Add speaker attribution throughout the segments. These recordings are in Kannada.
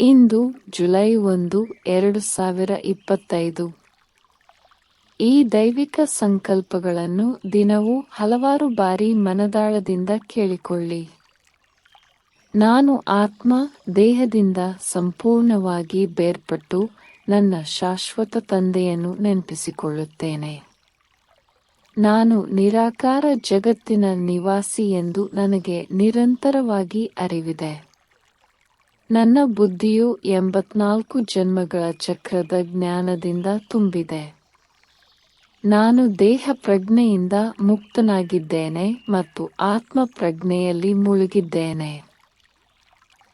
Speaker 1: ಇಂದು ಜುಲೈ ಒಂದು, ಎರಡು ಸಾವಿರ ಇಪ್ಪತ್ತೈದು. ಈ ದೈವಿಕ ಸಂಕಲ್ಪಗಳನ್ನು ದಿನವೂ ಹಲವಾರು ಬಾರಿ ಮನದಾಳದಿಂದ ಕೇಳಿಕೊಳ್ಳಿ. ನಾನು ಆತ್ಮ ದೇಹದಿಂದ ಸಂಪೂರ್ಣವಾಗಿ ಬೇರ್ಪಟ್ಟು ನನ್ನ ಶಾಶ್ವತ ತಂದೆಯನ್ನು ನೆನಪಿಸಿಕೊಳ್ಳುತ್ತೇನೆ. ನಾನು ನಿರಾಕಾರ ಜಗತ್ತಿನ ನಿವಾಸಿ ಎಂದು ನನಗೆ ನಿರಂತರವಾಗಿ ಅರಿವಿದೆ. ನನ್ನ ಬುದ್ಧಿಯು ಎಂಬತ್ನಾಲ್ಕು ಜನ್ಮಗಳ ಚಕ್ರದ ಜ್ಞಾನದಿಂದ ತುಂಬಿದೆ. ನಾನು ದೇಹ ಪ್ರಜ್ಞೆಯಿಂದ ಮುಕ್ತನಾಗಿದ್ದೇನೆ ಮತ್ತು ಆತ್ಮ ಪ್ರಜ್ಞೆಯಲ್ಲಿ ಮುಳುಗಿದ್ದೇನೆ.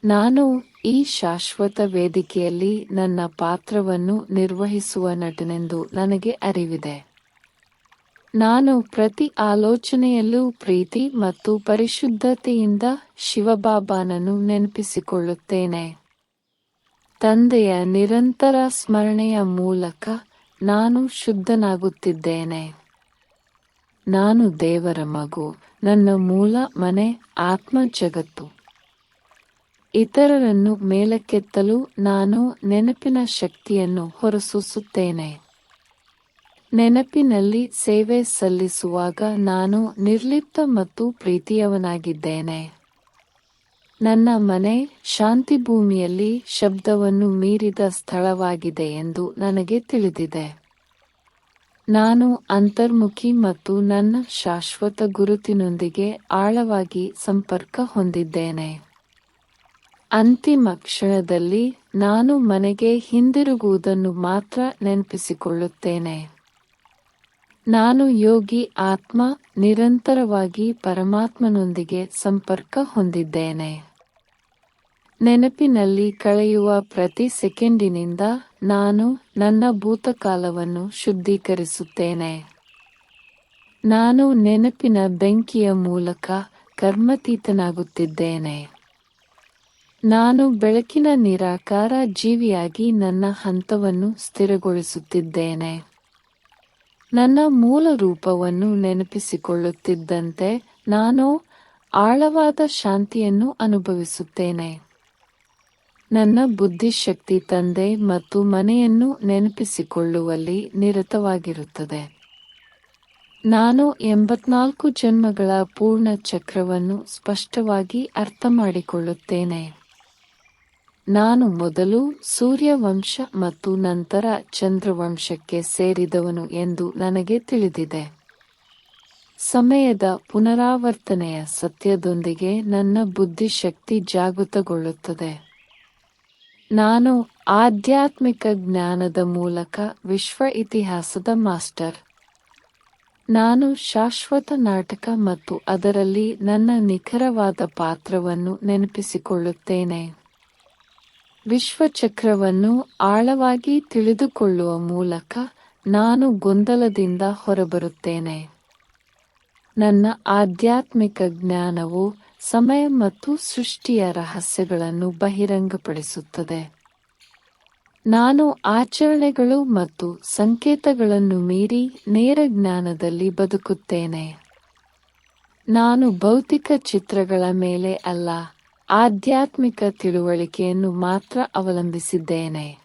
Speaker 1: ನಾನು ಈ ಶಾಶ್ವತ ವೇದಿಕೆಯಲ್ಲಿ ನನ್ನ ಪಾತ್ರವನ್ನು ನಿರ್ವಹಿಸುವ ನಟನೆಂದು ನನಗೆ ಅರಿವಿದೆ. ನಾನು ಪ್ರತಿ ಆಲೋಚನೆಯಲ್ಲೂ ಪ್ರೀತಿ ಮತ್ತು ಪರಿಶುದ್ಧತೆಯಿಂದ ಶಿವಬಾಬಾನನ್ನು ನೆನಪಿಸಿಕೊಳ್ಳುತ್ತೇನೆ. ತಂದೆಯ ನಿರಂತರ ಸ್ಮರಣೆಯ ಮೂಲಕ ನಾನು ಶುದ್ಧನಾಗುತ್ತಿದ್ದೇನೆ. ನಾನು ದೇವರ ಮಗು, ನನ್ನ ಮೂಲ ಮನೆ, ಆತ್ಮ ಜಗತ್ತು. ಇತರರನ್ನು ಮೇಲಕ್ಕೆತ್ತಲು ನಾನು ನೆನಪಿನ ಶಕ್ತಿಯನ್ನು ಹೊರಸೂಸುತ್ತೇನೆ. ನೆನಪಿನಲ್ಲಿ ಸೇವೆ ಸಲ್ಲಿಸುವಾಗ ನಾನು ನಿರ್ಲಿಪ್ತ ಮತ್ತು ಪ್ರೀತಿಯವನಾಗಿದ್ದೇನೆ. ನನ್ನ ಮನೆ ಶಾಂತಿ ಭೂಮಿಯಲ್ಲಿ ಶಬ್ದವನ್ನು ಮೀರಿದ ಸ್ಥಳವಾಗಿದೆ ಎಂದು ನನಗೆ ತಿಳಿದಿದೆ. ನಾನು ಅಂತರ್ಮುಖಿ ಮತ್ತು ನನ್ನ ಶಾಶ್ವತ ಗುರುತಿನೊಂದಿಗೆ ಆಳವಾಗಿ ಸಂಪರ್ಕ ಹೊಂದಿದ್ದೇನೆ. ಅಂತಿಮ ಕ್ಷಣದಲ್ಲಿ ನಾನು ಮನೆಗೆ ಹಿಂದಿರುಗುವುದನ್ನು ಮಾತ್ರ ನೆನಪಿಸಿಕೊಳ್ಳುತ್ತೇನೆ. ನಾನು ಯೋಗಿ, ಆತ್ಮ, ನಿರಂತರವಾಗಿ ಪರಮಾತ್ಮನೊಂದಿಗೆ ಸಂಪರ್ಕ ಹೊಂದಿದ್ದೇನೆ. ನೆನಪಿನಲ್ಲಿ ಕಳೆಯುವ ಪ್ರತಿ ಸೆಕೆಂಡಿನಿಂದ ನಾನು ನನ್ನ ಭೂತಕಾಲವನ್ನು ಶುದ್ಧೀಕರಿಸುತ್ತೇನೆ. ನಾನು ನೆನಪಿನ ಬೆಂಕಿಯ ಮೂಲಕ ಕರ್ಮತೀತನಾಗುತ್ತಿದ್ದೇನೆ. ನಾನು ಬೆಳಕಿನ ನಿರಾಕಾರ ಜೀವಿಯಾಗಿ ನನ್ನ ಹಂತವನ್ನು ಸ್ಥಿರಗೊಳಿಸುತ್ತಿದ್ದೇನೆ. ನನ್ನ ಮೂಲ ರೂಪವನ್ನು ನೆನಪಿಸಿಕೊಳ್ಳುತ್ತಿದ್ದಂತೆ ನಾನು ಆಳವಾದ ಶಾಂತಿಯನ್ನು ಅನುಭವಿಸುತ್ತೇನೆ. ನನ್ನ ಬುದ್ಧಿಶಕ್ತಿ ತಂದೆ ಮತ್ತು ಮನೆಯನ್ನು ನೆನಪಿಸಿಕೊಳ್ಳುವಲ್ಲಿ ನಿರತವಾಗಿರುತ್ತದೆ. ನಾನು ಎಂಬತ್ನಾಲ್ಕು ಜನ್ಮಗಳ ಪೂರ್ಣ ಚಕ್ರವನ್ನು ಸ್ಪಷ್ಟವಾಗಿ ಅರ್ಥ ಮಾಡಿಕೊಳ್ಳುತ್ತೇನೆ ನಾನು ಮೊದಲು ಸೂರ್ಯವಂಶ ಮತ್ತು ನಂತರ ಚಂದ್ರವಂಶಕ್ಕೆ ಸೇರಿದವನು ಎಂದು ನನಗೆ ತಿಳಿದಿದೆ. ಸಮಯದ ಪುನರಾವರ್ತನೆಯ ಸತ್ಯದೊಂದಿಗೆ ನನ್ನ ಬುದ್ಧಿಶಕ್ತಿ ಜಾಗೃತಗೊಳ್ಳುತ್ತದೆ. ನಾನು ಆಧ್ಯಾತ್ಮಿಕ ಜ್ಞಾನದ ಮೂಲಕ ವಿಶ್ವ ಇತಿಹಾಸದ ಮಾಸ್ಟರ್. ನಾನು ಶಾಶ್ವತ ನಾಟಕ ಮತ್ತು ಅದರಲ್ಲಿ ನನ್ನ ನಿಖರವಾದ ಪಾತ್ರವನ್ನು ನೆನಪಿಸಿಕೊಳ್ಳುತ್ತೇನೆ. ವಿಶ್ವಚಕ್ರವನ್ನು ಆಳವಾಗಿ ತಿಳಿದುಕೊಳ್ಳುವ ಮೂಲಕ ನಾನು ಗೊಂದಲದಿಂದ ಹೊರಬರುತ್ತೇನೆ. ನನ್ನ ಆಧ್ಯಾತ್ಮಿಕ ಜ್ಞಾನವು ಸಮಯ ಮತ್ತು ಸೃಷ್ಟಿಯ ರಹಸ್ಯಗಳನ್ನು ಬಹಿರಂಗಪಡಿಸುತ್ತದೆ. ನಾನು ಆಚರಣೆಗಳು ಮತ್ತು ಸಂಕೇತಗಳನ್ನು ಮೀರಿ ನೇರ ಜ್ಞಾನದಲ್ಲಿ ಬದುಕುತ್ತೇನೆ. ನಾನು ಭೌತಿಕ ಚಿತ್ರಗಳ ಮೇಲೆ ಅಲ್ಲ ಆಧ್ಯಾತ್ಮಿಕ ತಿಳುವಳಿಕೆಯನ್ನು ಮಾತ್ರ ಅವಲಂಬಿಸಿದ್ದೇನೆ.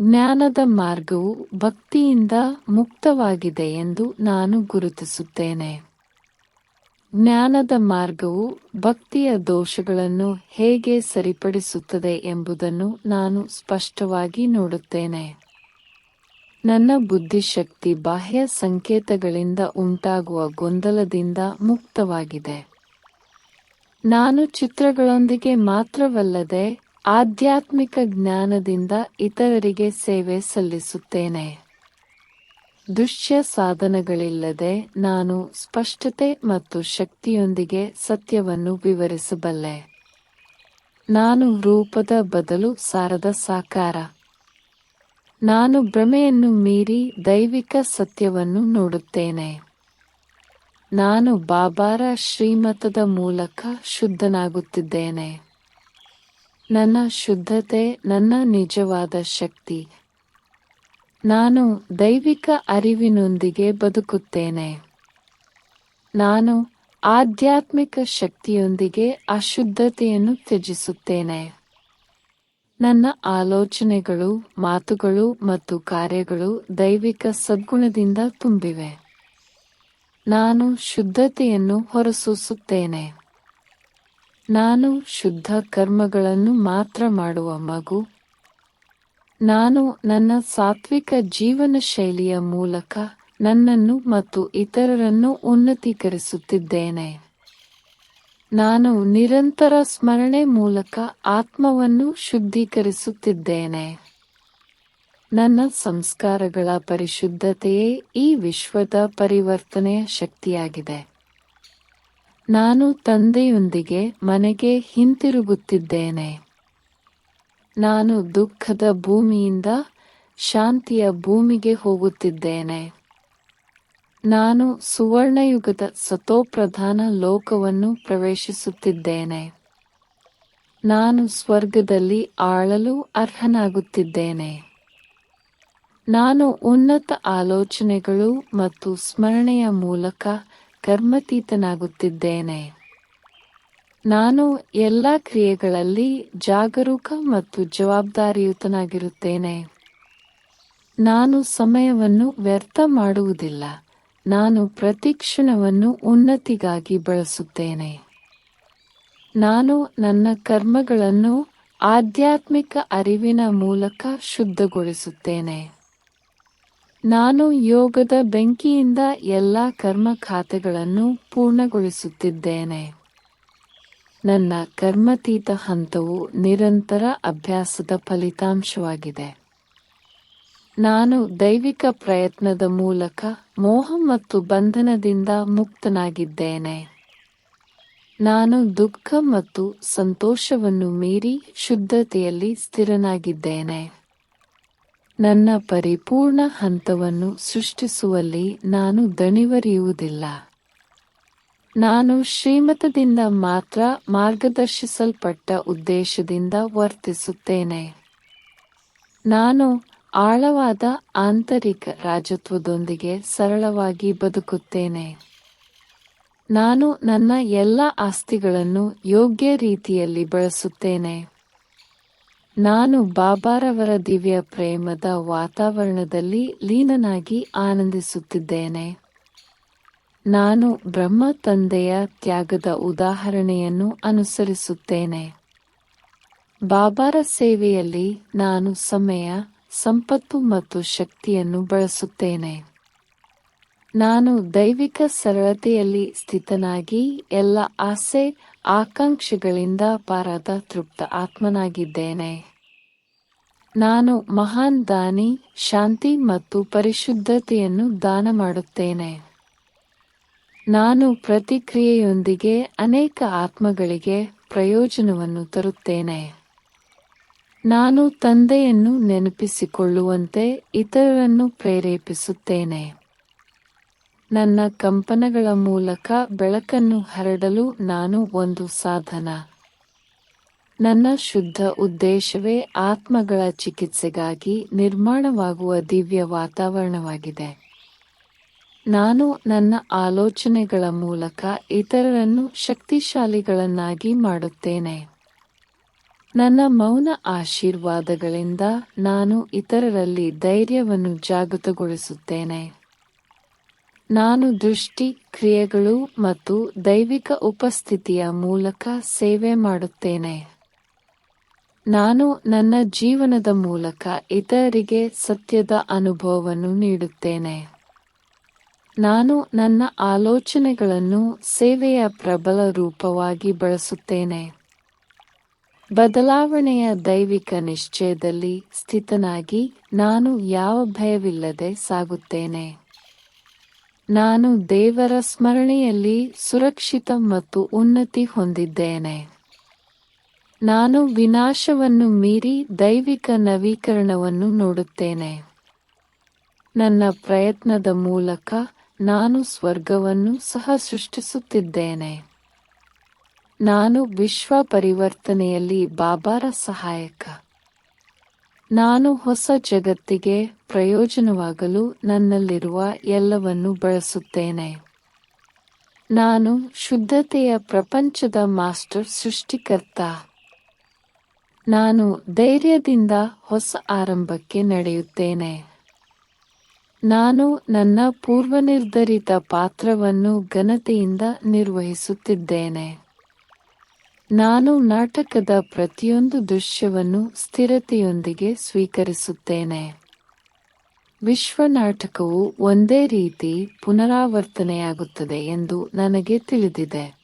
Speaker 1: ಜ್ಞಾನದ ಮಾರ್ಗವು ಭಕ್ತಿಯಿಂದ ಮುಕ್ತವಾಗಿದೆ ಎಂದು ನಾನು ಗುರುತಿಸುತ್ತೇನೆ. ಜ್ಞಾನದ ಮಾರ್ಗವು ಭಕ್ತಿಯ ದೋಷಗಳನ್ನು ಹೇಗೆ ಸರಿಪಡಿಸುತ್ತದೆ ಎಂಬುದನ್ನು ನಾನು ಸ್ಪಷ್ಟವಾಗಿ ನೋಡುತ್ತೇನೆ. ನನ್ನ ಬುದ್ಧಿಶಕ್ತಿ ಬಾಹ್ಯ ಸಂಕೇತಗಳಿಂದ ಉಂಟಾಗುವ ಗೊಂದಲದಿಂದ ಮುಕ್ತವಾಗಿದೆ. ನಾನು ಚಿತ್ರಗಳೊಂದಿಗೆ ಮಾತ್ರವಲ್ಲದೆ ಆಧ್ಯಾತ್ಮಿಕ ಜ್ಞಾನದಿಂದ ಇತರರಿಗೆ ಸೇವೆ ಸಲ್ಲಿಸುತ್ತೇನೆ. ದೃಶ್ಯ ಸಾಧನಗಳಿಲ್ಲದೆ ನಾನು ಸ್ಪಷ್ಟತೆ ಮತ್ತು ಶಕ್ತಿಯೊಂದಿಗೆ ಸತ್ಯವನ್ನು ವಿವರಿಸಬಲ್ಲೆ. ನಾನು ರೂಪದ ಬದಲು ಸಾರದ ಸಾಕಾರ. ನಾನು ಭ್ರಮೆಯನ್ನು ಮೀರಿ ದೈವಿಕ ಸತ್ಯವನ್ನು ನೋಡುತ್ತೇನೆ. ನಾನು ಬಾಬಾರ ಶ್ರೀಮತದ ಮೂಲಕ ಶುದ್ಧನಾಗುತ್ತಿದ್ದೇನೆ. ನನ್ನ ಶುದ್ಧತೆ, ನನ್ನ ನಿಜವಾದ ಶಕ್ತಿ. ನಾನು ದೈವಿಕ ಅರಿವಿನೊಂದಿಗೆ ಬದುಕುತ್ತೇನೆ. ನಾನು ಆಧ್ಯಾತ್ಮಿಕ ಶಕ್ತಿಯೊಂದಿಗೆ ಅಶುದ್ಧತೆಯನ್ನು ತ್ಯಜಿಸುತ್ತೇನೆ. ನನ್ನ ಆಲೋಚನೆಗಳು, ಮಾತುಗಳು ಮತ್ತು ಕಾರ್ಯಗಳು ದೈವಿಕ ಸದ್ಗುಣದಿಂದ ತುಂಬಿವೆ. ನಾನು ಶುದ್ಧತೆಯನ್ನು ಹೊರಸೂಸುತ್ತೇನೆ. ನಾನು ಶುದ್ಧ ಕರ್ಮಗಳನ್ನು ಮಾತ್ರ ಮಾಡುವ ಮಗು. ನಾನು ನನ್ನ ಸಾತ್ವಿಕ ಜೀವನ ಶೈಲಿಯ ಮೂಲಕ ನನ್ನನ್ನು ಮತ್ತು ಇತರರನ್ನು ಉನ್ನತೀಕರಿಸುತ್ತಿದ್ದೇನೆ. ನಾನು ನಿರಂತರ ಸ್ಮರಣೆ ಮೂಲಕ ಆತ್ಮವನ್ನು ಶುದ್ಧೀಕರಿಸುತ್ತಿದ್ದೇನೆ. ನನ್ನ ಸಂಸ್ಕಾರಗಳ ಪರಿಶುದ್ಧತೆಯೇ ಈ ವಿಶ್ವದ ಪರಿವರ್ತನೆಯ ಶಕ್ತಿಯಾಗಿದೆ. ನಾನು ತಂದೆಯೊಂದಿಗೆ ಮನೆಗೆ ಹಿಂತಿರುಗುತ್ತಿದ್ದೇನೆ. ನಾನು ದುಃಖದ ಭೂಮಿಯಿಂದ ಶಾಂತಿಯ ಭೂಮಿಗೆ ಹೋಗುತ್ತಿದ್ದೇನೆ. ನಾನು ಸುವರ್ಣಯುಗದ ಸತೋಪ್ರಧಾನ ಲೋಕವನ್ನು ಪ್ರವೇಶಿಸುತ್ತಿದ್ದೇನೆ. ನಾನು ಸ್ವರ್ಗದಲ್ಲಿ ಆಳಲು ಅರ್ಹನಾಗುತ್ತಿದ್ದೇನೆ. ನಾನು ಉನ್ನತ ಆಲೋಚನೆಗಳು ಮತ್ತು ಸ್ಮರಣೆಯ ಮೂಲಕ ಕರ್ಮತೀತನಾಗುತ್ತಿದ್ದೇನೆ. ನಾನು ಎಲ್ಲ ಕ್ರಿಯೆಗಳಲ್ಲಿ ಜಾಗರೂಕ ಮತ್ತು ಜವಾಬ್ದಾರಿಯುತನಾಗಿರುತ್ತೇನೆ. ನಾನು ಸಮಯವನ್ನು ವ್ಯರ್ಥ ಮಾಡುವುದಿಲ್ಲ. ನಾನು ಪ್ರತಿಕ್ಷಣವನ್ನು ಉನ್ನತಿಗಾಗಿ ಬಳಸುತ್ತೇನೆ. ನಾನು ನನ್ನ ಕರ್ಮಗಳನ್ನು ಆಧ್ಯಾತ್ಮಿಕ ಅರಿವಿನ ಮೂಲಕ ಶುದ್ಧಗೊಳಿಸುತ್ತೇನೆ. ನಾನು ಯೋಗದ ಬೆಂಕಿಯಿಂದ ಎಲ್ಲ ಕರ್ಮ ಖಾತೆಗಳನ್ನು ಪೂರ್ಣಗೊಳಿಸುತ್ತಿದ್ದೇನೆ. ನನ್ನ ಕರ್ಮತೀತ ಹಂತವು ನಿರಂತರ ಅಭ್ಯಾಸದ ಫಲಿತಾಂಶವಾಗಿದೆ. ನಾನು ದೈವಿಕ ಪ್ರಯತ್ನದ ಮೂಲಕ ಮೋಹ ಮತ್ತು ಬಂಧನದಿಂದ ಮುಕ್ತನಾಗಿದ್ದೇನೆ. ನಾನು ದುಃಖ ಮತ್ತು ಸಂತೋಷವನ್ನು ಮೀರಿ ಶುದ್ಧತೆಯಲ್ಲಿ ಸ್ಥಿರನಾಗಿದ್ದೇನೆ. ನನ್ನ ಪರಿಪೂರ್ಣ ಹಂತವನ್ನು ಸೃಷ್ಟಿಸುವಲ್ಲಿ ನಾನು ದಣಿವರಿಯುವುದಿಲ್ಲ. ನಾನು ಶ್ರೀಮತದಿಂದ ಮಾತ್ರ ಮಾರ್ಗದರ್ಶಿಸಲ್ಪಟ್ಟ ಉದ್ದೇಶದಿಂದ ವರ್ತಿಸುತ್ತೇನೆ. ನಾನು ಆಳವಾದ ಆಂತರಿಕ ರಾಜತ್ವದೊಂದಿಗೆ ಸರಳವಾಗಿ ಬದುಕುತ್ತೇನೆ. ನಾನು ನನ್ನ ಎಲ್ಲ ಆಸ್ತಿಗಳನ್ನು ಯೋಗ್ಯ ರೀತಿಯಲ್ಲಿ ಬಳಸುತ್ತೇನೆ. ನಾನು ಬಾಬಾರವರ ದಿವ್ಯ ಪ್ರೇಮದ ವಾತಾವರಣದಲ್ಲಿ ಲೀನನಾಗಿ ಆನಂದಿಸುತ್ತಿದ್ದೇನೆ. ನಾನು ಬ್ರಹ್ಮ ತಂದೆಯ ತ್ಯಾಗದ ಉದಾಹರಣೆಯನ್ನು ಅನುಸರಿಸುತ್ತೇನೆ. ಬಾಬಾರ ಸೇವೆಯಲ್ಲಿ ನಾನು ಸಮಯ, ಸಂಪತ್ತು ಮತ್ತು ಶಕ್ತಿಯನ್ನು ಬಳಸುತ್ತೇನೆ. ನಾನು ದೈವಿಕ ಸರಳತೆಯಲ್ಲಿ ಸ್ಥಿತನಾಗಿ ಎಲ್ಲ ಆಸೆ ಆಕಾಂಕ್ಷೆಗಳಿಂದ ಪಾರದ ತೃಪ್ತ ಆತ್ಮನಾಗಿದ್ದೇನೆ. ನಾನು ಮಹಾನ್ ದಾನಿ, ಶಾಂತಿ ಮತ್ತು ಪರಿಶುದ್ಧತೆಯನ್ನು ದಾನ ಮಾಡುತ್ತೇನೆ. ನಾನು ಪ್ರತಿಕ್ರಿಯೆಯೊಂದಿಗೆ ಅನೇಕ ಆತ್ಮಗಳಿಗೆ ಪ್ರಯೋಜನವನ್ನು ತರುತ್ತೇನೆ. ನಾನು ತಂದೆಯನ್ನು ನೆನಪಿಸಿಕೊಳ್ಳುವಂತೆ ಇತರರನ್ನು ಪ್ರೇರೇಪಿಸುತ್ತೇನೆ. ನನ್ನ ಕಂಪನಗಳ ಮೂಲಕ ಬೆಳಕನ್ನು ಹರಡಲು ನಾನು ಒಂದು ಸಾಧನ. ನನ್ನ ಶುದ್ಧ ಉದ್ದೇಶವೇ ಆತ್ಮಗಳ ಚಿಕಿತ್ಸೆಗಾಗಿ ನಿರ್ಮಾಣವಾಗುವ ದಿವ್ಯ ವಾತಾವರಣವಾಗಿದೆ. ನಾನು ನನ್ನ ಆಲೋಚನೆಗಳ ಮೂಲಕ ಇತರರನ್ನು ಶಕ್ತಿಶಾಲಿಗಳನ್ನಾಗಿ ಮಾಡುತ್ತೇನೆ. ನನ್ನ ಮೌನ ಆಶೀರ್ವಾದಗಳಿಂದ ನಾನು ಇತರರಲ್ಲಿ ಧೈರ್ಯವನ್ನು ಜಾಗೃತಗೊಳಿಸುತ್ತೇನೆ. ನಾನು ದೃಷ್ಟಿ, ಕ್ರಿಯೆಗಳು ಮತ್ತು ದೈವಿಕ ಉಪಸ್ಥಿತಿಯ ಮೂಲಕ ಸೇವೆ ಮಾಡುತ್ತೇನೆ. ನಾನು ನನ್ನ ಜೀವನದ ಮೂಲಕ ಇತರರಿಗೆ ಸತ್ಯದ ಅನುಭವವನ್ನು ನೀಡುತ್ತೇನೆ. ನಾನು ನನ್ನ ಆಲೋಚನೆಗಳನ್ನು ಸೇವೆಯ ಪ್ರಬಲ ರೂಪವಾಗಿ ಬಳಸುತ್ತೇನೆ. ಬದಲಾವಣೆಯ ದೈವಿಕ ನಿಶ್ಚಯದಲ್ಲಿ ಸ್ಥಿತನಾಗಿ ನಾನು ಯಾವ ಭಯವಿಲ್ಲದೆ ಸಾಗುತ್ತೇನೆ. ನಾನು ದೇವರ ಸ್ಮರಣೆಯಲ್ಲಿ ಸುರಕ್ಷಿತ ಮತ್ತು ಉನ್ನತಿ ಹೊಂದಿದ್ದೇನೆ. ನಾನು ವಿನಾಶವನ್ನು ಮೀರಿ ದೈವಿಕ ನವೀಕರಣವನ್ನು ನೋಡುತ್ತೇನೆ. ನನ್ನ ಪ್ರಯತ್ನದ ಮೂಲಕ ನಾನು ಸ್ವರ್ಗವನ್ನು ಸಹ ಸೃಷ್ಟಿಸುತ್ತಿದ್ದೇನೆ. ನಾನು ವಿಶ್ವ ಪರಿವರ್ತನೆಯಲ್ಲಿ ಬಾಬಾರ ಸಹಾಯಕ. ನಾನು ಹೊಸ ಜಗತ್ತಿಗೆ ಪ್ರಯೋಜನವಾಗಲು ನನ್ನಲ್ಲಿರುವ ಎಲ್ಲವನ್ನು ಬಳಸುತ್ತೇನೆ. ನಾನು ಶುದ್ಧತೆಯ ಪ್ರಪಂಚದ ಮಾಸ್ಟರ್ ಸೃಷ್ಟಿಕರ್ತ. ನಾನು ಧೈರ್ಯದಿಂದ ಹೊಸ ಆರಂಭಕ್ಕೆ ನಡೆಯುತ್ತೇನೆ. ನಾನು ನನ್ನ ಪೂರ್ವನಿರ್ಧರಿತ ಪಾತ್ರವನ್ನು ಘನತೆಯಿಂದ ನಿರ್ವಹಿಸುತ್ತಿದ್ದೇನೆ. ನಾನು ನಾಟಕದ ಪ್ರತಿಯೊಂದು ದೃಶ್ಯವನ್ನು ಸ್ಥಿರತೆಯೊಂದಿಗೆ ಸ್ವೀಕರಿಸುತ್ತೇನೆ. ವಿಶ್ವ ನಾಟಕವು ಒಂದೇ ರೀತಿ ಪುನರಾವರ್ತನೆಯಾಗುತ್ತದೆ ಎಂದು ನನಗೆ ತಿಳಿದಿದೆ.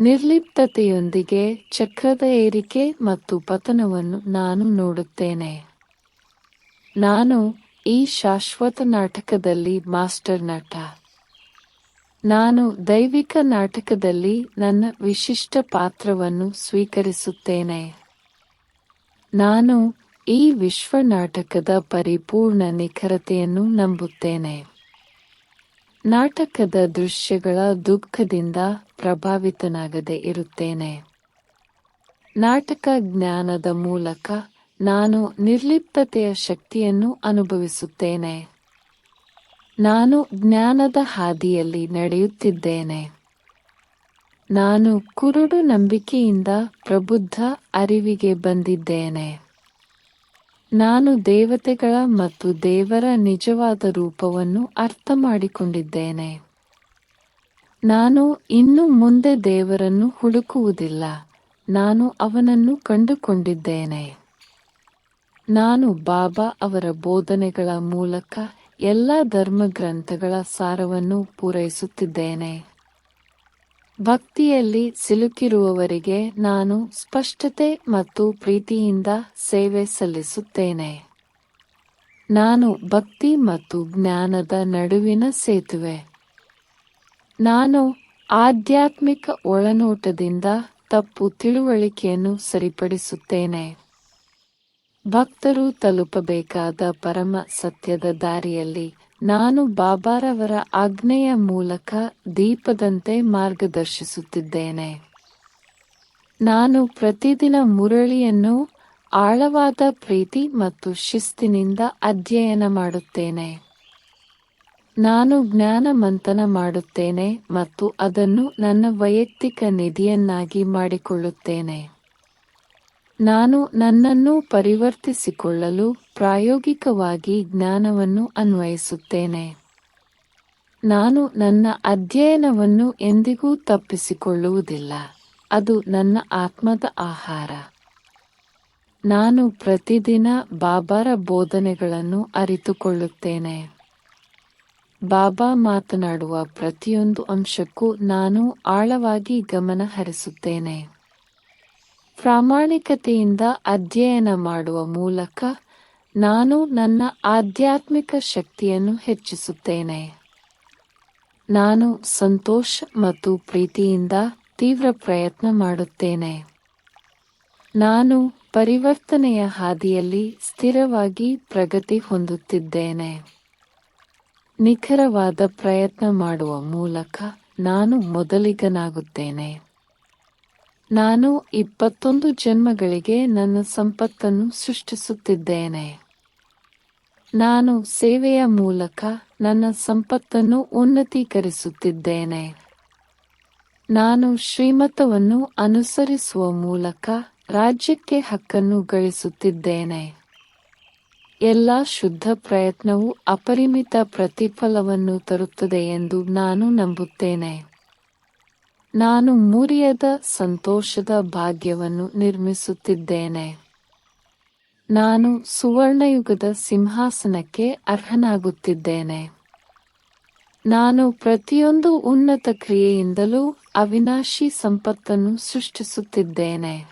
Speaker 1: ನಿರ್ಲಿಪ್ತತೆಯೊಂದಿಗೆ ಚಕ್ರದ ಏರಿಕೆ ಮತ್ತು ಪತನವನ್ನು ನಾನು ನೋಡುತ್ತೇನೆ. ನಾನು ಈ ಶಾಶ್ವತ ನಾಟಕದಲ್ಲಿ ಮಾಸ್ಟರ್ ನಟ. ನಾನು ದೈವಿಕ ನಾಟಕದಲ್ಲಿ ನನ್ನ ವಿಶಿಷ್ಟ ಪಾತ್ರವನ್ನು ಸ್ವೀಕರಿಸುತ್ತೇನೆ. ನಾನು ಈ ವಿಶ್ವ ನಾಟಕದ ಪರಿಪೂರ್ಣ ನಿಖರತೆಯನ್ನು ನಂಬುತ್ತೇನೆ. ನಾಟಕದ ದೃಶ್ಯಗಳ ದುಃಖದಿಂದ ಪ್ರಭಾವಿತನಾಗದೆ ಇರುತ್ತೇನೆ. ನಾಟಕ ಜ್ಞಾನದ ಮೂಲಕ ನಾನು ನಿರ್ಲಿಪ್ತತೆಯ ಶಕ್ತಿಯನ್ನು ಅನುಭವಿಸುತ್ತೇನೆ. ನಾನು ಜ್ಞಾನದ ಹಾದಿಯಲ್ಲಿ ನಡೆಯುತ್ತಿದ್ದೇನೆ. ನಾನು ಕುರುಡು ನಂಬಿಕೆಯಿಂದ ಪ್ರಬುದ್ಧ ಅರಿವಿಗೆ ಬಂದಿದ್ದೇನೆ. ನಾನು ದೇವತೆಗಳ ಮತ್ತು ದೇವರ ನಿಜವಾದ ರೂಪವನ್ನು ಅರ್ಥ ಮಾಡಿಕೊಂಡಿದ್ದೇನೆ ನಾನು ಇನ್ನು ಮುಂದೆ ದೇವರನ್ನು ಹುಡುಕುವುದಿಲ್ಲ. ನಾನು ಅವನನ್ನು ಕಂಡುಕೊಂಡಿದ್ದೇನೆ. ನಾನು ಬಾಬಾ ಅವರ ಬೋಧನೆಗಳ ಮೂಲಕ ಎಲ್ಲ ಧರ್ಮ ಗ್ರಂಥಗಳ ಸಾರವನ್ನು ಪೂರೈಸುತ್ತಿದ್ದೇನೆ. ಭಕ್ತಿಯಲ್ಲಿ ಸಿಲುಕಿರುವವರಿಗೆ ನಾನು ಸ್ಪಷ್ಟತೆ ಮತ್ತು ಪ್ರೀತಿಯಿಂದ ಸೇವೆ ಸಲ್ಲಿಸುತ್ತೇನೆ. ನಾನು ಭಕ್ತಿ ಮತ್ತು ಜ್ಞಾನದ ನಡುವಿನ ಸೇತುವೆ. ನಾನು ಆಧ್ಯಾತ್ಮಿಕ ಒಳನೋಟದಿಂದ ತಪ್ಪು ತಿಳುವಳಿಕೆಯನ್ನು ಸರಿಪಡಿಸುತ್ತೇನೆ. ಭಕ್ತರು ತಲುಪಬೇಕಾದ ಪರಮ ಸತ್ಯದ ದಾರಿಯಲ್ಲಿ ನಾನು ಬಾಬಾರವರ ಆಜ್ಞೆಯ ಮೂಲಕ ದೀಪದಂತೆ ಮಾರ್ಗದರ್ಶಿಸುತ್ತಿದ್ದೇನೆ. ನಾನು ಪ್ರತಿದಿನ ಮುರಳಿಯನ್ನು ಆಳವಾದ ಪ್ರೀತಿ ಮತ್ತು ಶಿಸ್ತಿನಿಂದ ಅಧ್ಯಯನ ಮಾಡುತ್ತೇನೆ. ನಾನು ಜ್ಞಾನ ಮಂಥನ ಮಾಡುತ್ತೇನೆ ಮತ್ತು ಅದನ್ನು ನನ್ನ ವೈಯಕ್ತಿಕ ನಿಧಿಯನ್ನಾಗಿ ಮಾಡಿಕೊಳ್ಳುತ್ತೇನೆ. ನಾನು ನನ್ನನ್ನು ಪರಿವರ್ತಿಸಿಕೊಳ್ಳಲು ಪ್ರಾಯೋಗಿಕವಾಗಿ ಜ್ಞಾನವನ್ನು ಅನ್ವಯಿಸುತ್ತೇನೆ. ನಾನು ನನ್ನ ಅಧ್ಯಯನವನ್ನು ಎಂದಿಗೂ ತಪ್ಪಿಸಿಕೊಳ್ಳುವುದಿಲ್ಲ. ಅದು ನನ್ನ ಆತ್ಮದ ಆಹಾರ. ನಾನು ಪ್ರತಿದಿನ ಬಾಬಾರ ಬೋಧನೆಗಳನ್ನು ಅರಿತುಕೊಳ್ಳುತ್ತೇನೆ. ಬಾಬಾ ಮಾತನಾಡುವ ಪ್ರತಿಯೊಂದು ಅಂಶಕ್ಕೂ ನಾನು ಆಳವಾಗಿ ಗಮನ ಹರಿಸುತ್ತೇನೆ ಪ್ರಾಮಾಣಿಕತೆಯಿಂದ ಅಧ್ಯಯನ ಮಾಡುವ ಮೂಲಕ ನಾನು ನನ್ನ ಆಧ್ಯಾತ್ಮಿಕ ಶಕ್ತಿಯನ್ನು ಹೆಚ್ಚಿಸುತ್ತೇನೆ. ನಾನು ಸಂತೋಷ ಮತ್ತು ಪ್ರೀತಿಯಿಂದ ತೀವ್ರ ಪ್ರಯತ್ನ ಮಾಡುತ್ತೇನೆ. ನಾನು ಪರಿವರ್ತನೆಯ ಹಾದಿಯಲ್ಲಿ ಸ್ಥಿರವಾಗಿ ಪ್ರಗತಿ ಹೊಂದುತ್ತಿದ್ದೇನೆ. ನಿಖರವಾದ ಪ್ರಯತ್ನ ಮಾಡುವ ಮೂಲಕ ನಾನು ಮೊದಲಿಗನಾಗುತ್ತೇನೆ. ನಾನು ಇಪ್ಪತ್ತೊಂದು ಜನ್ಮಗಳಿಗೆ ನನ್ನ ಸಂಪತ್ತನ್ನು ಸೃಷ್ಟಿಸುತ್ತಿದ್ದೇನೆ. ನಾನು ಸೇವೆಯ ಮೂಲಕ ನನ್ನ ಸಂಪತ್ತನ್ನು ಉನ್ನತೀಕರಿಸುತ್ತಿದ್ದೇನೆ. ನಾನು ಶ್ರೀಮತವನ್ನು ಅನುಸರಿಸುವ ಮೂಲಕ ರಾಜ್ಯಕ್ಕೆ ಹಕ್ಕನ್ನು ಗಳಿಸುತ್ತಿದ್ದೇನೆ. ಎಲ್ಲ ಶುದ್ಧ ಪ್ರಯತ್ನವು ಅಪರಿಮಿತ ಪ್ರತಿಫಲವನ್ನು ತರುತ್ತದೆ ಎಂದು ನಾನು ನಂಬುತ್ತೇನೆ. ನಾನು ಮುರಿಯದ ಸಂತೋಷದ ಭಾಗ್ಯವನ್ನು ನಿರ್ಮಿಸುತ್ತಿದ್ದೇನೆ. ನಾನು ಸುವರ್ಣಯುಗದ ಸಿಂಹಾಸನಕ್ಕೆ ಅರ್ಹನಾಗುತ್ತಿದ್ದೇನೆ. ನಾನು ಪ್ರತಿಯೊಂದು ಉನ್ನತ ಕ್ರಿಯೆಯಿಂದಲೂ ಅವಿನಾಶಿ ಸಂಪತ್ತನ್ನು ಸೃಷ್ಟಿಸುತ್ತಿದ್ದೇನೆ.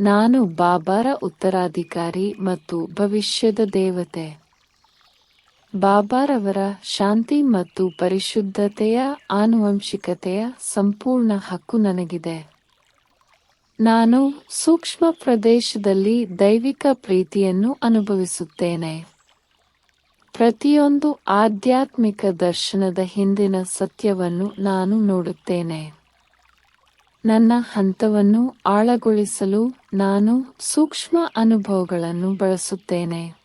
Speaker 1: ನಾನು ಬಾಬಾರ ಉತ್ತರಾಧಿಕಾರಿ ಮತ್ತು ಭವಿಷ್ಯದ ದೇವತೆ. ಬಾಬಾರವರ ಶಾಂತಿ ಮತ್ತು ಪರಿಶುದ್ಧತೆಯ ಆನುವಂಶಿಕತೆಯ ಸಂಪೂರ್ಣ ಹಕ್ಕು ನನಗಿದೆ. ನಾನು ಸೂಕ್ಷ್ಮ ಪ್ರದೇಶದಲ್ಲಿ ದೈವಿಕ ಪ್ರೀತಿಯನ್ನು ಅನುಭವಿಸುತ್ತೇನೆ. ಪ್ರತಿಯೊಂದು ಆಧ್ಯಾತ್ಮಿಕ ದರ್ಶನದ ಹಿಂದಿನ ಸತ್ಯವನ್ನು ನಾನು ನೋಡುತ್ತೇನೆ. ನನ್ನ ಹಂತವನ್ನು ಆಳಗೊಳಿಸಲು ನಾನು ಸೂಕ್ಷ್ಮ ಅನುಭವಗಳನ್ನು ಬಳಸುತ್ತೇನೆ.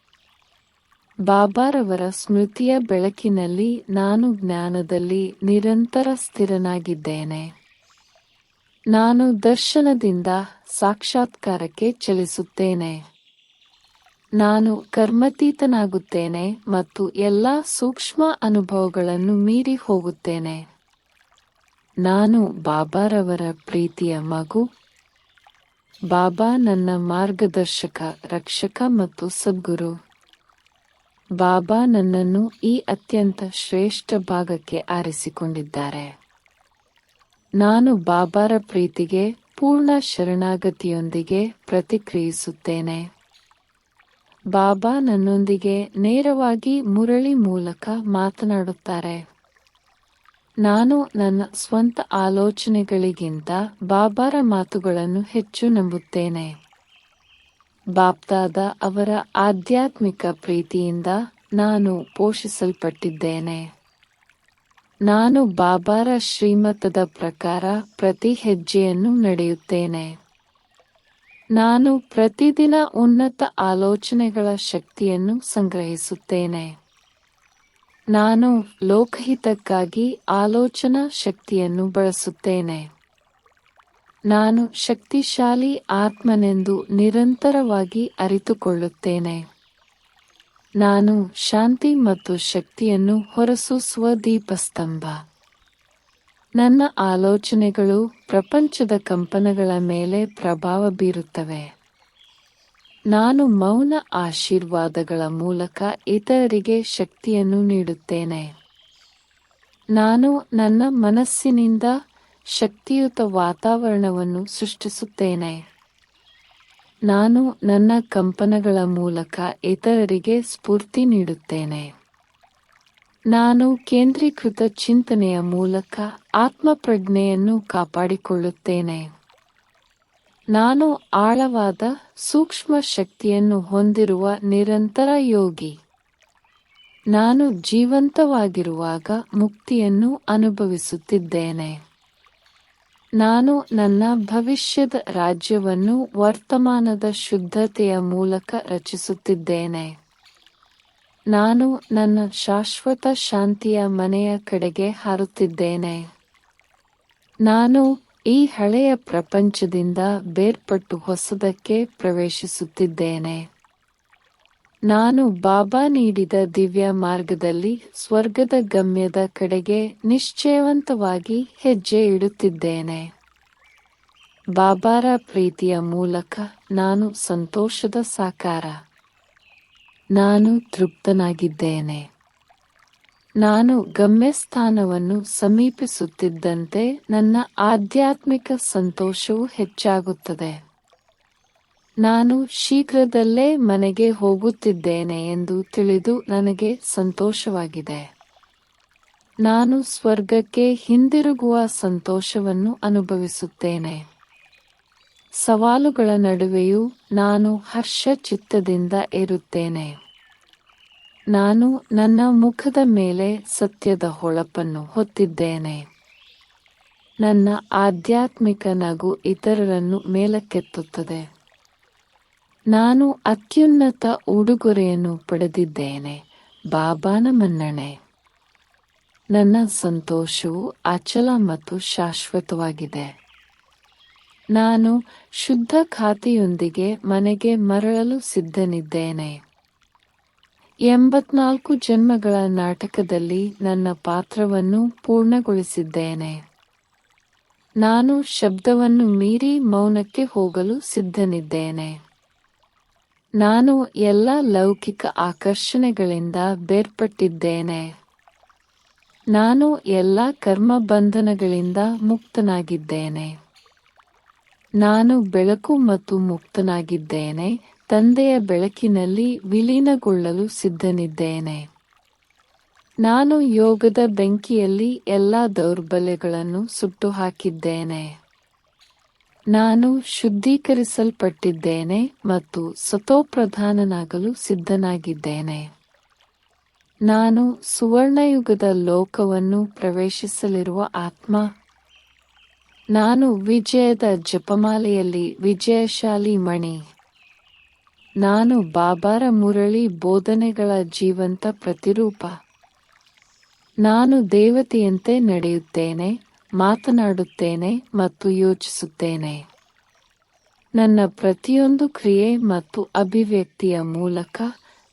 Speaker 1: ಬಾಬಾರವರ ಸ್ಮೃತಿಯ ಬೆಳಕಿನಲ್ಲಿ ನಾನು ಜ್ಞಾನದಲ್ಲಿ ನಿರಂತರ ಸ್ಥಿರನಾಗಿದ್ದೇನೆ. ನಾನು ದರ್ಶನದಿಂದ ಸಾಕ್ಷಾತ್ಕಾರಕ್ಕೆ ಚಲಿಸುತ್ತೇನೆ. ನಾನು ಕರ್ಮತೀತನಾಗುತ್ತೇನೆ ಮತ್ತು ಎಲ್ಲ ಸೂಕ್ಷ್ಮ ಅನುಭವಗಳನ್ನು ಮೀರಿ ಹೋಗುತ್ತೇನೆ. ನಾನು ಬಾಬಾರವರ ಪ್ರೀತಿಯ ಮಗು. ಬಾಬಾ ನನ್ನ ಮಾರ್ಗದರ್ಶಕ, ರಕ್ಷಕ ಮತ್ತು ಸದ್ಗುರು. ಬಾಬಾ ನನ್ನನ್ನು ಈ ಅತ್ಯಂತ ಶ್ರೇಷ್ಠ ಭಾಗಕ್ಕೆ ಆರಿಸಿಕೊಂಡಿದ್ದಾರೆ. ನಾನು ಬಾಬಾರ ಪ್ರೀತಿಗೆ ಪೂರ್ಣ ಶರಣಾಗತಿಯೊಂದಿಗೆ ಪ್ರತಿಕ್ರಿಯಿಸುತ್ತೇನೆ. ಬಾಬಾ ನನ್ನೊಂದಿಗೆ ನೇರವಾಗಿ ಮುರಳಿ ಮೂಲಕ ಮಾತನಾಡುತ್ತಾರೆ. ನಾನು ನನ್ನ ಸ್ವಂತ ಆಲೋಚನೆಗಳಿಗಿಂತ ಬಾಬಾರ ಮಾತುಗಳನ್ನು ಹೆಚ್ಚು ನಂಬುತ್ತೇನೆ. ಬಾಪ್ದಾದ ಅವರ ಆಧ್ಯಾತ್ಮಿಕ ಪ್ರೀತಿಯಿಂದ ನಾನು ಪೋಷಿಸಲ್ಪಟ್ಟಿದ್ದೇನೆ. ನಾನು ಬಾಬಾರ ಶ್ರೀಮತದ ಪ್ರಕಾರ ಪ್ರತಿ ಹೆಜ್ಜೆಯನ್ನು ನಡೆಯುತ್ತೇನೆ. ನಾನು ಪ್ರತಿದಿನ ಉನ್ನತ ಆಲೋಚನೆಗಳ ಶಕ್ತಿಯನ್ನು ಸಂಗ್ರಹಿಸುತ್ತೇನೆ. ನಾನು ಲೋಕಹಿತಕ್ಕಾಗಿ ಆಲೋಚನಾ ಶಕ್ತಿಯನ್ನು ಬಳಸುತ್ತೇನೆ. ನಾನು ಶಕ್ತಿಶಾಲಿ ಆತ್ಮನೆಂದು ನಿರಂತರವಾಗಿ ಅರಿತುಕೊಳ್ಳುತ್ತೇನೆ. ನಾನು ಶಾಂತಿ ಮತ್ತು ಶಕ್ತಿಯನ್ನು ಹೊರಸೂಸುವ ದೀಪಸ್ತಂಭ. ನನ್ನ ಆಲೋಚನೆಗಳು ಪ್ರಪಂಚದ ಕಂಪನಗಳ ಮೇಲೆ ಪ್ರಭಾವ ಬೀರುತ್ತವೆ. ನಾನು ಮೌನ ಆಶೀರ್ವಾದಗಳ ಮೂಲಕ ಇತರರಿಗೆ ಶಕ್ತಿಯನ್ನು ನೀಡುತ್ತೇನೆ. ನಾನು ನನ್ನ ಮನಸ್ಸಿನಿಂದ ಶಕ್ತಿಯುತ ವಾತಾವರಣವನ್ನು ಸೃಷ್ಟಿಸುತ್ತೇನೆ. ನಾನು ನನ್ನ ಕಂಪನಗಳ ಮೂಲಕ ಇತರರಿಗೆ ಸ್ಫೂರ್ತಿ ನೀಡುತ್ತೇನೆ. ನಾನು ಕೇಂದ್ರೀಕೃತ ಚಿಂತನೆಯ ಮೂಲಕ ಆತ್ಮಪ್ರಜ್ಞೆಯನ್ನು ಕಾಪಾಡಿಕೊಳ್ಳುತ್ತೇನೆ. ನಾನು ಆಳವಾದ ಸೂಕ್ಷ್ಮ ಶಕ್ತಿಯನ್ನು ಹೊಂದಿರುವ ನಿರಂತರ ಯೋಗಿ. ನಾನು ಜೀವಂತವಾಗಿರುವಾಗ ಮುಕ್ತಿಯನ್ನು ಅನುಭವಿಸುತ್ತಿದ್ದೇನೆ. ನಾನು ನನ್ನ ಭವಿಷ್ಯದ ರಾಜ್ಯವನ್ನು ವರ್ತಮಾನದ ಶುದ್ಧತೆಯ ಮೂಲಕ ರಚಿಸುತ್ತಿದ್ದೇನೆ. ನಾನು ನನ್ನ ಶಾಶ್ವತ ಶಾಂತಿಯ ಮನೆಯ ಕಡೆಗೆ ಹಾರುತ್ತಿದ್ದೇನೆ. ನಾನು ಈ ಹಳೆಯ ಪ್ರಪಂಚದಿಂದ ಬೇರ್ಪಟ್ಟು ಹೊಸದಕ್ಕೆ ಪ್ರವೇಶಿಸುತ್ತಿದ್ದೇನೆ. ನಾನು ಬಾಬಾ ನೀಡಿದ ದಿವ್ಯ ಮಾರ್ಗದಲ್ಲಿ ಸ್ವರ್ಗದ ಗಮ್ಯದ ಕಡೆಗೆ ನಿಶ್ಚಯವಂತವಾಗಿ ಹೆಜ್ಜೆ ಇಡುತ್ತಿದ್ದೇನೆ. ಬಾಬಾರ ಪ್ರೀತಿಯ ಮೂಲಕ ನಾನು ಸಂತೋಷದ ಸಾಕಾರ. ನಾನು ತೃಪ್ತನಾಗಿದ್ದೇನೆ. ನಾನು ಗಮ್ಯಸ್ಥಾನವನ್ನು ಸಮೀಪಿಸುತ್ತಿದ್ದಂತೆ ನನ್ನ ಆಧ್ಯಾತ್ಮಿಕ ಸಂತೋಷವು ಹೆಚ್ಚಾಗುತ್ತದೆ. ನಾನು ಶೀಘ್ರದಲ್ಲೇ ಮನೆಗೆ ಹೋಗುತ್ತಿದ್ದೇನೆ ಎಂದು ತಿಳಿದು ನನಗೆ ಸಂತೋಷವಾಗಿದೆ. ನಾನು ಸ್ವರ್ಗಕ್ಕೆ ಹಿಂದಿರುಗುವ ಸಂತೋಷವನ್ನು ಅನುಭವಿಸುತ್ತೇನೆ. ಸವಾಲುಗಳ ನಡುವೆಯೂ ನಾನು ಹರ್ಷ ಚಿತ್ತದಿಂದ ಇರುತ್ತೇನೆ ನಾನು ನನ್ನ ಮುಖದ ಮೇಲೆ ಸತ್ಯದ ಹೊಳಪನ್ನು ಹೊತ್ತಿದ್ದೇನೆ. ನನ್ನ ಆಧ್ಯಾತ್ಮಿಕ ನಗು ಇತರರನ್ನು ಮೇಲಕ್ಕೆತ್ತುತ್ತದೆ. ನಾನು ಅತ್ಯುನ್ನತ ಉಡುಗೊರೆಯನ್ನು ಪಡೆದಿದ್ದೇನೆ. ಬಾಬಾನ ಮನ್ನಣೆ. ನನ್ನ ಸಂತೋಷವು ಅಚಲ ಮತ್ತು ಶಾಶ್ವತವಾಗಿದೆ. ನಾನು ಶುದ್ಧ ಖಾತೆಯೊಂದಿಗೆ ಮನೆಗೆ ಮರಳಲು ಸಿದ್ಧನಿದ್ದೇನೆ. ಎಂಬತ್ನಾಲ್ಕು ಜನ್ಮಗಳ ನಾಟಕದಲ್ಲಿ ನನ್ನ ಪಾತ್ರವನ್ನು ಪೂರ್ಣಗೊಳಿಸಿದ್ದೇನೆ. ನಾನು ಶಬ್ದವನ್ನು ಮೀರಿ ಮೌನಕ್ಕೆ ಹೋಗಲು ಸಿದ್ಧನಿದ್ದೇನೆ. ನಾನು ಎಲ್ಲ ಲೌಕಿಕ ಆಕರ್ಷಣೆಗಳಿಂದ ಬೇರ್ಪಟ್ಟಿದ್ದೇನೆ. ನಾನು ಎಲ್ಲ ಕರ್ಮ ಬಂಧನಗಳಿಂದ ಮುಕ್ತನಾಗಿದ್ದೇನೆ. ನಾನು ಬೆಳಕು ಮತ್ತು ಮುಕ್ತನಾಗಿದ್ದೇನೆ. ತಂದೆಯ ಬೆಳಕಿನಲ್ಲಿ ವಿಲೀನಗೊಳ್ಳಲು ಸಿದ್ಧನಿದ್ದೇನೆ. ನಾನು ಯೋಗದ ಬೆಂಕಿಯಲ್ಲಿ ಎಲ್ಲ ದೌರ್ಬಲ್ಯಗಳನ್ನು ಸುಟ್ಟು ಹಾಕಿದ್ದೇನೆ ನಾನು ಶುದ್ಧೀಕರಿಸಲ್ಪಟ್ಟಿದ್ದೇನೆ ಮತ್ತು ಸತೋಪ್ರಧಾನನಾಗಲು ಸಿದ್ಧನಾಗಿದ್ದೇನೆ. ನಾನು ಸುವರ್ಣಯುಗದ ಲೋಕವನ್ನು ಪ್ರವೇಶಿಸಲಿರುವ ಆತ್ಮ. ನಾನು ವಿಜಯದ ಜಪಮಾಲೆಯಲ್ಲಿ ವಿಜಯಶಾಲಿ ಮಣಿ. ನಾನು ಬಾಬಾರ ಮುರಳಿ ಬೋಧನೆಗಳ ಜೀವಂತ ಪ್ರತಿರೂಪ. ನಾನು ದೇವತೆಯಂತೆ ನಡೆಯುತ್ತೇನೆ ಮಾತನಾಡುತ್ತೇನೆ ಮತ್ತು ಯೋಚಿಸುತ್ತೇನೆ. ನನ್ನ ಪ್ರತಿಯೊಂದು ಕ್ರಿಯೆ ಮತ್ತು ಅಭಿವ್ಯಕ್ತಿಯ ಮೂಲಕ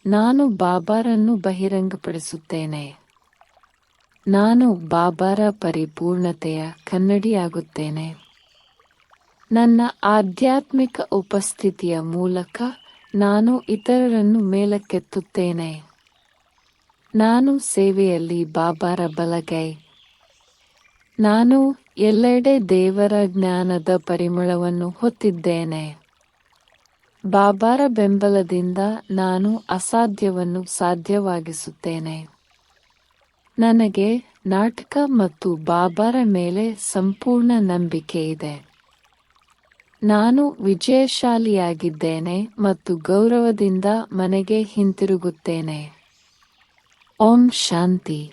Speaker 1: ನಾನು ಬಾಬಾರನ್ನು ಬಹಿರಂಗಪಡಿಸುತ್ತೇನೆ. ನಾನು ಬಾಬಾರ ಪರಿಪೂರ್ಣತೆಯ ಕನ್ನಡಿಯಾಗುತ್ತೇನೆ. ನನ್ನ ಆಧ್ಯಾತ್ಮಿಕ ಉಪಸ್ಥಿತಿಯ ಮೂಲಕ ನಾನು ಇತರರನ್ನು ಮೇಲಕ್ಕೆತ್ತುತ್ತೇನೆ. ನಾನು ಸೇವೆಯಲ್ಲಿ ಬಾಬಾರ ಬಲಗೈ. ನಾನು ಎಲ್ಲೆಡೆ ದೇವರ ಜ್ಞಾನದ ಪರಿಮಳವನ್ನು ಹೊತ್ತಿದ್ದೇನೆ. ಬಾಬಾರ ಬೆಂಬಲದಿಂದ ನಾನು ಅಸಾಧ್ಯವನ್ನು ಸಾಧ್ಯವಾಗಿಸುತ್ತೇನೆ. ನನಗೆ ನಾಟಕ ಮತ್ತು ಬಾಬಾರ ಮೇಲೆ ಸಂಪೂರ್ಣ ನಂಬಿಕೆ ಇದೆ. ನಾನು ವಿಜಯಶಾಲಿಯಾಗಿದ್ದೇನೆ ಮತ್ತು ಗೌರವದಿಂದ ಮನೆಗೆ ಹಿಂತಿರುಗುತ್ತೇನೆ. ಓಂ ಶಾಂತಿ.